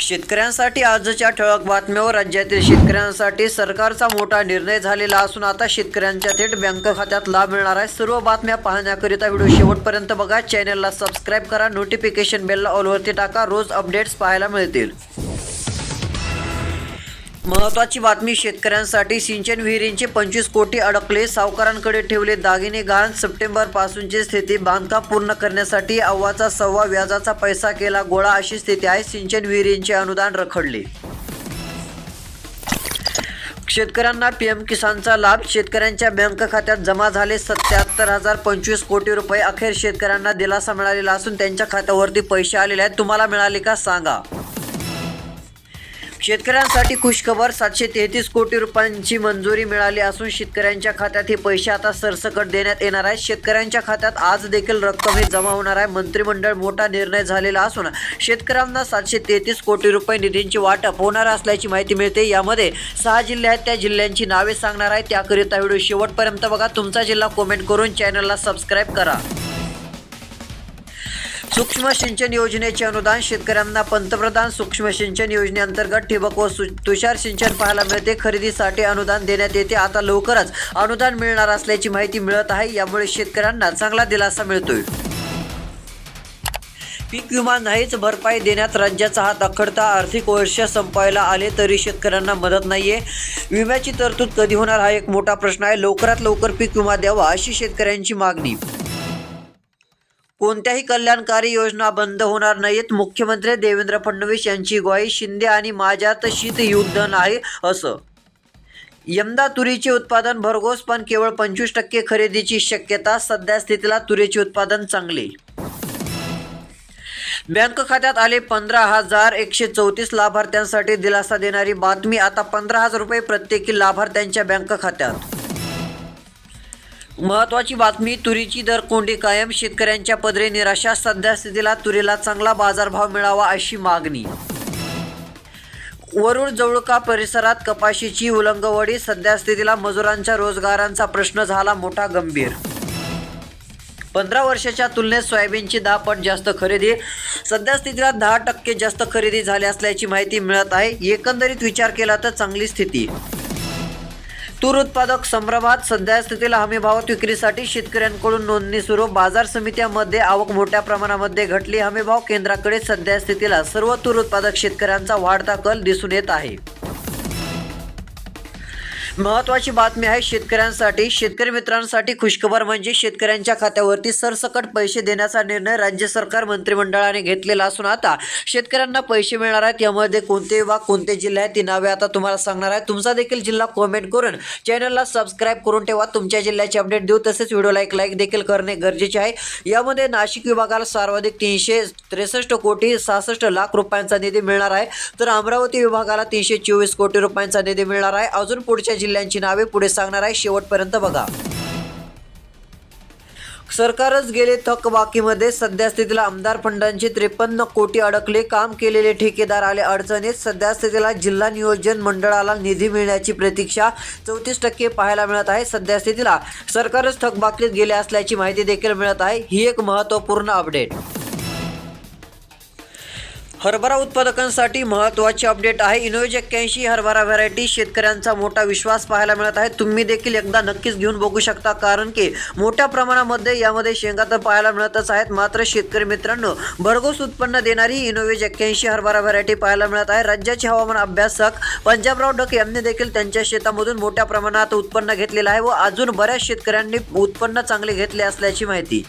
शेतकऱ्यांसाठी आजच्या ठळक बातम्यावर राज्यातील शेतकऱ्यांसाठी सरकारचा मोठा निर्णय झालेला असून आता शेतकऱ्यांच्या थेट बँक खात्यात लाभ मिळणार आहे. सर्व बातम्या पाहण्याकरिता व्हिडिओ शेवटपर्यंत बघा. चॅनलला सबस्क्राईब करा. नोटिफिकेशन बेलला ऑलवरती टाका. रोज अपडेट्स पाहायला मिळतील. महत्वाची बातमी शेतकऱ्यांसाठी सिंचन विहिरींचे पंचवीस कोटी अडकले. सावकारांकडे ठेवले दागिने गहाण. सप्टेंबर पासूनची स्थिती बांधकाम पूर्ण करण्यासाठी अव्वाचा सव्वा व्याजाचा पैसा केला गोळा अशी स्थिती आहे. सिंचन विहिरींचे अनुदान रखडले. शेतकऱ्यांना पीएम किसानचा लाभ. शेतकऱ्यांच्या बँक खात्यात जमा झाले सत्याहत्तर हजार पंचवीस कोटी रुपये. अखेर शेतकऱ्यांना दिलासा मिळालेला असून त्यांच्या खात्यावरती पैसे आलेले आहेत. तुम्हाला मिळाले का? सांगा. शेतकऱ्यांसाठी खुशखबर सातशे तेहतीस कोटी रुपयांची मंजुरी मिळाली असून शेतकऱ्यांच्या खात्यात हे पैसे आता सरसकट देण्यात येणार आहेत. शेतकऱ्यांच्या खात्यात आज देखील रक्कम ही जमा होणार आहे. मंत्रिमंडळ मोठा निर्णय झालेला असून शेतकऱ्यांना सातशे तेहतीस कोटी रुपये निधींची वाटप होणार असल्याची माहिती मिळते. यामध्ये सहा जिल्हे आहेत. त्या जिल्ह्यांची नावे सांगणार आहे. त्याकरिता व्हिडिओ शेवटपर्यंत बघा. तुमचा जिल्हा कॉमेंट करून चॅनलला सबस्क्राईब करा. सूक्ष्म सिंचन योजनेचे अनुदान शेतकऱ्यांना पंतप्रधान सूक्ष्म सिंचन योजनेअंतर्गत ठिबक व सु- तुषार सिंचन पाहायला मिळते. खरेदीसाठी अनुदान देण्यात येते. आता लवकरच अनुदान मिळणार असल्याची माहिती मिळत आहे. यामुळे शेतकऱ्यांना चांगला दिलासा मिळतोय. पीक विमा नाहीच भरपाई देण्यात राज्याचा हात अखडता. आर्थिक वर्ष संपायला आले तरी शेतकऱ्यांना मदत नाहीये. विम्याची तरतूद कधी होणार हा एक मोठा प्रश्न आहे. लवकरात लवकर पीक विमा द्यावा अशी शेतकऱ्यांची मागणी. कोणत्याही कल्याणकारी योजना बंद होणार नाहीत. मुख्यमंत्री देवेंद्र फडणवीस यांची ग्वाही शिंदे आणि माझ्यात शीतयुद्ध नाही असं. यंदा तुरीचे उत्पादन भरघोस पण केवळ पंचवीस टक्के खरेदीची शक्यता. सध्या स्थितीला तुरीचे उत्पादन चांगले. बँक खात्यात आले पंधरा हजार एकशे चौतीस लाभार्थ्यांसाठी दिलासा देणारी बातमी आता पंधरा हजार रुपये प्रत्येकी लाभार्थ्यांच्या बँक खात्यात. महत्वाची बातमी तुरीची दर कोंडी कायम शेतकऱ्यांच्या पदरी निराशा सध्या स्थितीला तुरीला चांगला बाजारभाव मिळावा अशी मागणी. वरुड जवळका परिसरात कपाशीची उलंगवडी सध्या स्थितीला मजुरांच्या रोजगारांचा प्रश्न झाला मोठा गंभीर. पंधरा वर्षाच्या तुलनेत सोयाबीनची दहा पट जास्त खरेदी सध्या स्थितीला दहा टक्के जास्त खरेदी झाली असल्याची माहिती मिळत आहे. एकंदरीत विचार केला तर चांगली स्थिती. तूर उत्पादक संभ्रमात सध्या स्थितीला हमीभावात विक्रीसाठी शेतकऱ्यांकडून नोंदणी सुरू. बाजार समित्यामध्ये आवक मोठ्या प्रमाणामध्ये घटली. हमीभाव केंद्राकडे सध्यास्थितीला सर्व तूर उत्पादक शेतकऱ्यांचा वाढता कल दिसून येत आहे. महत्वाची बातमी आहे शेतकऱ्यांसाठी शेतकरी मित्रांसाठी खुशखबर म्हणजे शेतकऱ्यांच्या खात्यावरती सरसकट पैसे देण्याचा निर्णय राज्य सरकार मंत्रिमंडळाने घेतलेला असून आता शेतकऱ्यांना पैसे मिळणार आहेत यामध्ये कोणते विभाग कोणते जिल्हे आहेत ती नावे आता तुम्हाला सांगणार आहे. तुमचा देखील जिल्हा कॉमेंट करून चॅनलला सबस्क्राईब करून ठेवा. तुमच्या जिल्ह्याचे अपडेट देऊ तसेच व्हिडिओला एक लाईक देखील करणे गरजेचे आहे. यामध्ये नाशिक विभागाला सर्वाधिक तीनशे त्रेसष्ट कोटी सहासष्ट लाख रुपयांचा निधी मिळणार आहे. तर अमरावती विभागाला तीनशे चोवीस कोटी रुपयांचा निधी मिळणार आहे. अजून पुढच्या जिल्ह्यांची नावे पुढे सांगणार आहे. शेवटपर्यंत बघा. सरकारच गेले थकबाकीमध्ये सध्या स्थितीला आमदार फंडांचे त्रेपन्न कोटी अडकले. काम केलेले ठेकेदार आले अडचणीत. सध्या स्थितीला जिल्हा नियोजन मंडळाला निधी मिळण्याची प्रतीक्षा चौतीस टक्के पाहायला मिळत आहे. सध्या स्थितीला सरकारच थकबाकीत गेले असल्याची माहिती देखील मिळत आहे. ही एक महत्त्वपूर्ण अपडेट. हरभरा उत्पादकांसाठी महत्त्वाचे अपडेट आहे. इनोवेज एक्क्याऐंशी हरभरा व्हरायटी शेतकऱ्यांचा मोठा विश्वास पाहायला मिळत आहे. तुम्ही देखील एकदा नक्कीच घेऊन बघू शकता. कारण की मोठ्या प्रमाणामध्ये यामध्ये शेंगा तर पाहायला मिळतच आहेत. मात्र शेतकरी मित्रांनो भरघोस उत्पन्न देणारी इनोवेज एक्क्याऐंशी हरभरा व्हरायटी पाहायला मिळत आहे. राज्याचे हवामान अभ्यासक पंजाबराव डक यांनी देखील त्यांच्या शेतामधून मोठ्या प्रमाणात उत्पन्न घेतलेलं आहे व अजून बऱ्याच शेतकऱ्यांनी उत्पन्न चांगले घेतले असल्याची माहिती.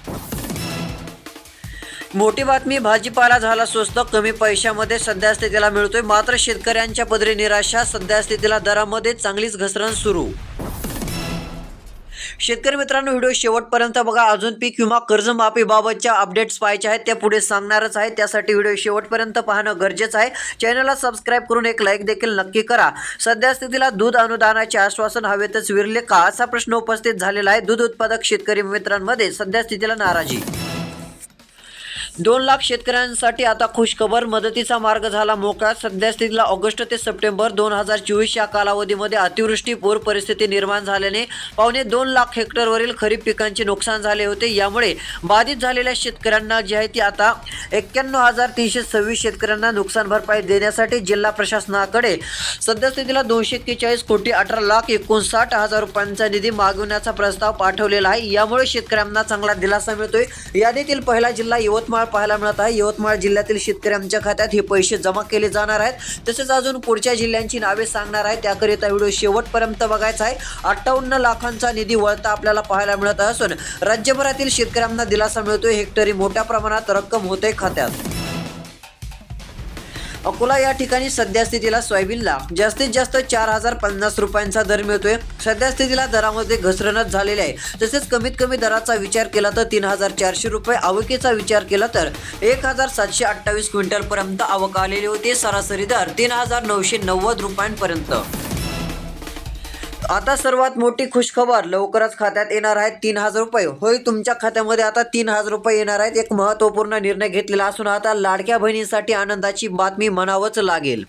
मोठी बातमी भाजीपाला झाला स्वस्त कमी पैशामध्ये सध्या स्थितीला मिळतोय मात्र शेतकऱ्यांच्या पदरी निराशा सध्या स्थितीला दरामध्ये चांगलीच घसरण सुरू. शेतकरी मित्रांनो व्हिडिओ शेवटपर्यंत बघा. अजून पीक विमा कर्जमाफीबाबतच्या अपडेट्स पाहायचे आहेत. त्या पुढे सांगणारच आहे. त्यासाठी व्हिडिओ शेवटपर्यंत पाहणं गरजेचं आहे. चॅनलला सबस्क्राईब करून एक लाईक देखील नक्की करा. सध्या स्थितीला दूध अनुदानाचे आश्वासन हवेतच विरले का? असा प्रश्न उपस्थित झालेला आहे. दूध उत्पादक शेतकरी मित्रांमध्ये सध्या स्थितीला नाराजी दोन लाख शेतकऱ्यांसाठी आता खुशखबर मदतीचा मार्ग झाला मोकळा. सध्या स्थितीला ऑगस्ट ते सप्टेंबर दोन हजार चोवीस या कालावधीमध्ये अतिवृष्टी पूर परिस्थिती निर्माण झाल्याने पावणे दोन लाख हेक्टरवरील खरीप पिकांचे नुकसान झाले होते. यामुळे बाधित झालेल्या शेतकऱ्यांना जी आहे ती आता एक्क्याण्णव हजार तीनशे सव्वीस शेतकऱ्यांना नुकसान भरपाई देण्यासाठी जिल्हा प्रशासनाकडे सद्यस्थितीला दोनशे एक्केचाळीस कोटी अठरा लाख एकोणसाठ हजार रुपयांचा निधी मागवण्याचा प्रस्ताव पाठवलेला आहे. यामुळे शेतकऱ्यांना चांगला दिलासा मिळतोय. यादीतील पहिला जिल्हा यवतमाळ पाहायला मिळत आहे. यवतमाळ जिल्ह्यातील शेतकऱ्यांच्या खात्यात हे पैसे जमा केले जाणार आहेत. तसेच अजून पुढच्या जिल्ह्यांची नावे सांगणार आहे त्याकरिता व्हिडिओ शेवटपर्यंत बघायचा आहे. अठ्ठावन्न लाखांचा निधी वळता आपल्याला पाहायला मिळत असून राज्यभरातील शेतकऱ्यांना दिलासा मिळतोय. हेक्टरी मोठ्या प्रमाणात रक्कम होते खात्यात. अकोला या ठिकाणी सध्या स्थितीला सोयाबीनला जास्तीत जास्त चार हजार पन्नास रुपयांचा दर मिळतोय. सध्यास्थितीला दरामध्ये घसरणच झालेली आहे. तसेच कमीत कमी दराचा विचार केला तर तीन हजार चारशे रुपये आवकेचा विचार केला तर एक हजार सातशे अठ्ठावीस क्विंटलपर्यंत आवक आलेली होती. सरासरी दर तीन हजार नऊशे नव्वद रुपयांपर्यंत. आता सर्वात मोठी खुशखबर लवकरच खात्यात येणार आहेत तीन हजार रुपये. होय तुमच्या खात्यामध्ये आता तीन हजार रुपये येणार आहेत. एक महत्त्वपूर्ण निर्णय घेतलेला असून आता लाडक्या बहिणींसाठी आनंदाची बातमी म्हणावंच लागेल.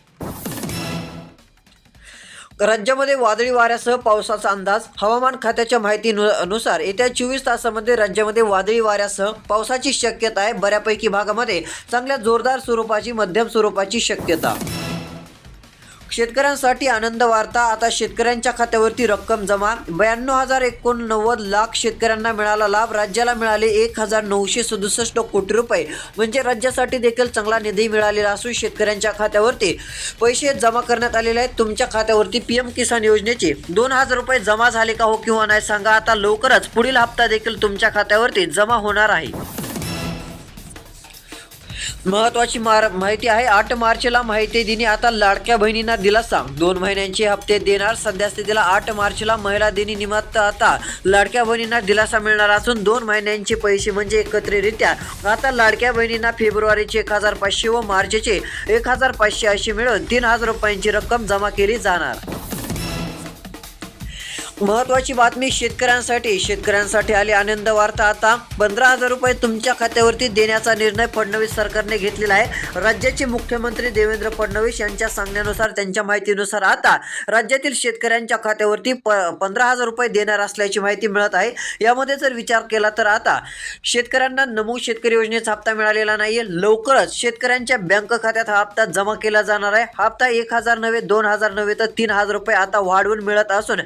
राज्यामध्ये वादळी वाऱ्यासह पावसाचा अंदाज. हवामान खात्याच्या माहितीनुसार येत्या चोवीस तासामध्ये राज्यामध्ये वादळी वाऱ्यासह पावसाची शक्यता आहे. बऱ्यापैकी भागामध्ये चांगल्या जोरदार स्वरूपाची मध्यम स्वरूपाची शक्यता. शेतकऱ्यांसाठी आनंद वार्ता. आता शेतकऱ्यांच्या खात्यावरती रक्कम जमा. ब्याण्णव हजार एकोणनव्वद लाख शेतकऱ्यांना मिळाला लाभ. राज्याला मिळाले एक हजार नऊशे सदुसष्ट कोटी रुपये. म्हणजे राज्यासाठी देखील चांगला निधी मिळालेला असून शेतकऱ्यांच्या खात्यावरती पैसे जमा करण्यात आलेले आहेत. तुमच्या खात्यावरती पी एम किसान योजनेचे दोन हजार रुपये जमा झाले का हो किंवा नाही सांगा. आता लवकरच पुढील हप्ता देखील तुमच्या खात्यावरती जमा होणार आहे. महत्वाची मार माहिती आहे आठ मार्चला माहिती दिनी आता लाडक्या बहिणींना दिलासा. दोन महिन्यांचे हप्ते देणार. सध्या स्थितीला आठ मार्चला महिला दिनी निमित्त आता लाडक्या बहिणींना दिलासा मिळणार असून दोन महिन्यांचे पैसे म्हणजे एकत्रितरित्या आता लाडक्या बहिणींना फेब्रुवारीचे एक हजार पाचशे व मार्चचे एक हजार पाचशे अशी मिळून तीन हजार रुपयांची रक्कम जमा केली जाणार. महत्वाची बातमी शेतकऱ्यांसाठी. शेतकऱ्यांसाठी आली आनंद वार्ता आता. पंधरा हजार रुपये तुमच्या खात्यावरती देण्याचा निर्णय फडणवीस सरकारने घेतलेला आहे. राज्याचे मुख्यमंत्री देवेंद्र फडणवीस यांच्या सांगण्यानुसार त्यांच्या माहितीनुसार आता राज्यातील शेतकऱ्यांच्या खात्यावरती प पंधरा हजार रुपये देणार असल्याची माहिती मिळत आहे. यामध्ये जर विचार केला तर आता शेतकऱ्यांना नमो शेतकरी योजनेचा हप्ता मिळालेला नाहीये. लवकरच शेतकऱ्यांच्या बँक खात्यात हा हप्ता जमा केला जाणार आहे. हप्ता एक हजार नव्हे दोन हजार नव्हे तर तीन हजार रुपये आता वाढवून मिळत असून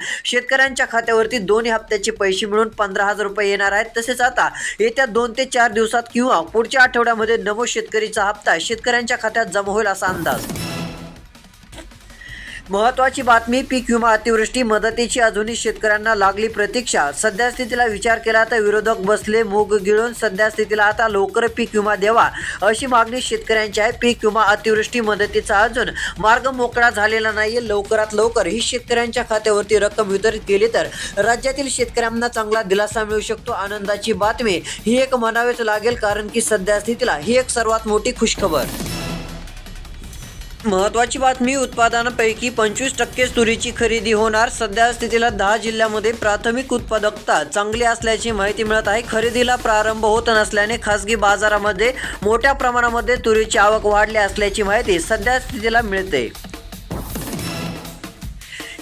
शेतकऱ्यांच्या खात्यावरती दोन्ही हप्त्याचे पैसे मिळून पंधरा हजार रुपये येणार आहेत. तसेच आता येत्या दोन ते चार दिवसात किंवा पुढच्या आठवड्यामध्ये नमो शेतकरीचा हप्ता शेतकऱ्यांच्या खात्यात जमा होईल असा अंदाज. महत्वाची बातमी पीक विमा अतिवृष्टी मदतीची अजूनही शेतकऱ्यांना लागली प्रतीक्षा. सध्या स्थितीला विचार केला तर विरोधक बसले मूग गिळून. सध्या स्थितीला आता लवकर पीक विमा द्यावा अशी मागणी शेतकऱ्यांची आहे. पीक विमा अतिवृष्टी मदतीचा अजून मार्ग मोकळा झालेला नाहीये. लवकरात लवकर ही शेतकऱ्यांच्या खात्यावरती रक्कम वितरित केली तर राज्यातील शेतकऱ्यांना चांगला दिलासा मिळू शकतो. आनंदाची बातमी ही एक म्हणावेच लागेल कारण की सध्या स्थितीला ही एक सर्वात मोठी खुशखबर. महत्वाची बातमी उत्पादनापैकी पंचवीस टक्के तुरीची खरेदी होणार. सध्या स्थितीला दहा जिल्ह्यामध्ये प्राथमिक उत्पादकता चांगली असल्याची माहिती मिळत आहे. खरेदीला प्रारंभ होत नसल्याने खासगी बाजारामध्ये मोठ्या प्रमाणामध्ये तुरीची आवक वाढली असल्याची माहिती सध्या स्थितीला मिळते.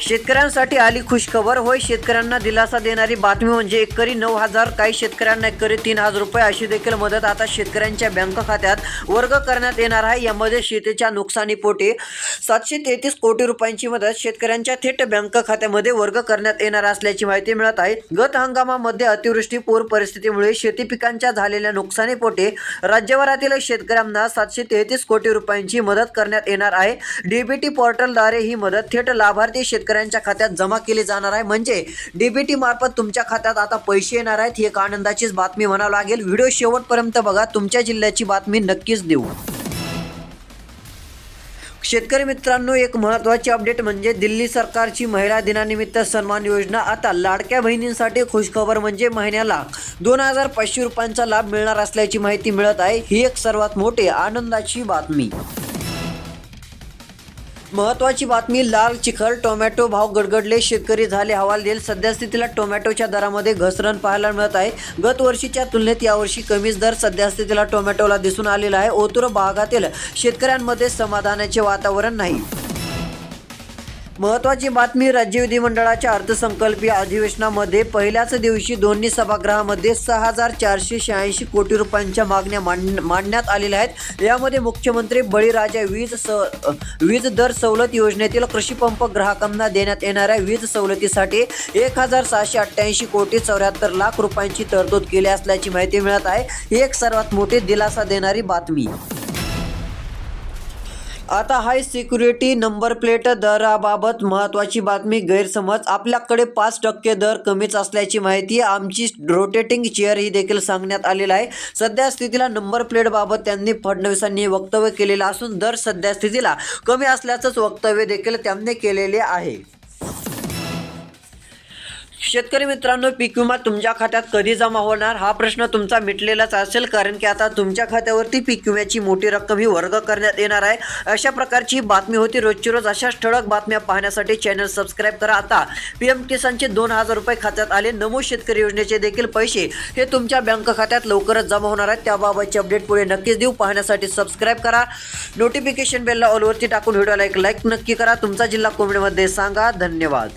शेतकऱ्यांसाठी आली खुशखबर. होय शेतकऱ्यांना दिलासा देणारी बातमी म्हणजे एकरी नऊ हजार. काही शेतकऱ्यांना एकरी तीन हजार रुपये अशी देखील मदत आता शेतकऱ्यांच्या बँक खात्यात वर्ग करण्यात येणार आहे. यामध्ये शेतीच्या नुकसानीपोटी सातशे तेहतीस कोटी रुपयांची मदत शेतकऱ्यांच्या थेट बँक खात्यामध्ये वर्ग करण्यात येणार असल्याची माहिती मिळत आहे. गत हंगामामध्ये अतिवृष्टी पूर परिस्थितीमुळे शेती पिकांच्या झालेल्या नुकसानीपोटी राज्यभरातील शेतकऱ्यांना सातशे तेहतीस कोटी रुपयांची मदत करण्यात येणार आहे. डीबीटी पोर्टलद्वारे ही मदत थेट लाभार्थी शेतकऱ्यांच्या खात्यात जमा केले जाणार आहे. म्हणजे डीबीटी मार्फत तुमच्या खात्यात आता पैसे येणार आहेत ही एक आनंदाचीच बातमी म्हणावं लागेल. व्हिडिओ शेवटपर्यंत बघा. तुमच्या जिल्ह्याची बातमी नक्कीच देऊ. शेतकरी मित्रांनो एक महत्त्वाची अपडेट म्हणजे दिल्ली सरकारची महिला दिनानिमित्त सन्मान योजना. आता लाडक्या बहिणींसाठी खुशखबर म्हणजे महिन्याला दोन हजार पाचशे रुपयांचा लाभ मिळणार असल्याची माहिती मिळत आहे. ही एक सर्वात मोठी आनंदाची बातमी. महत्वाची बातमी लाल चिखल टोमॅटो भाव गडगडले शेतकरी झाले हवालदिल. देईल सध्यास्थितीला टोमॅटोच्या दरामध्ये घसरण पाहायला मिळत आहे. गत वर्षीच्या तुलनेत यावर्षी कमीच दर सध्यास्थितीला टोमॅटोला दिसून आलेला आहे. ओतूर भागातील शेतकऱ्यांमध्ये समाधानाचे वातावरण नाही. महत्वाची बातमी राज्य विधिमंडळाच्या अर्थसंकल्पीय अधिवेशनामध्ये पहिल्याच दिवशी दोन्ही सभागृहामध्ये सहा हजार चारशे शहाऐंशी कोटी रुपयांच्या मागण्या मांड मांडण्यात आलेल्या आहेत. यामध्ये मुख्यमंत्री बळीराजा वीज स वीज दर सवलत योजनेतील कृषीपंप ग्राहकांना देण्यात येणाऱ्या वीज सवलतीसाठी एक हजार सहाशे अठ्ठ्याऐंशी कोटी चौऱ्याहत्तर लाख रुपयांची तरतूद केली असल्याची माहिती मिळत आहे. ही एक सर्वात मोठी दिलासा देणारी बातमी. आता हाय सिक्युरिटी नंबर प्लेट दराबाबत महत्त्वाची बातमी गैरसमज आपल्याकडे पाच टक्के दर कमीच असल्याची माहिती आमची रोटेटिंग चेअर ही देखील सांगण्यात आलेलं आहे. सध्या स्थितीला नंबर प्लेटबाबत त्यांनी फडणवीसांनी वक्तव्य केलेलं असून दर सध्या स्थितीला कमी असल्याचंच वक्तव्य देखील त्यांनी केलेले आहे. शेतकरी मित्रांनो पीक विमा तुमच्या खात्यात कधी जमा होणार? हा प्रश्न तुमचा मिटलेलाच असेल कारण की आता तुमच्या खात्यावरती पीक विम्याची मोठी रक्कम ही वर्ग करण्यात येणार आहे. अशा प्रकारची बातमी होती रोजची रोज अशाच ठळक बातम्या पाहण्यासाठी चॅनल सबस्क्राईब करा. आता पी एम किसानचे दोन हजार रुपये खात्यात आले. नमो शेतकरी योजनेचे देखील पैसे हे तुमच्या बँक खात्यात लवकरच जमा होणार आहेत. त्याबाबतचे अपडेट पुढे नक्कीच देऊ. पाहण्यासाठी सबस्क्राईब करा. नोटिफिकेशन बेलला ऑलवरती टाकून व्हिडिओला एक लाईक नक्की करा. तुमचा जिल्हा कोविडमध्ये सांगा. धन्यवाद.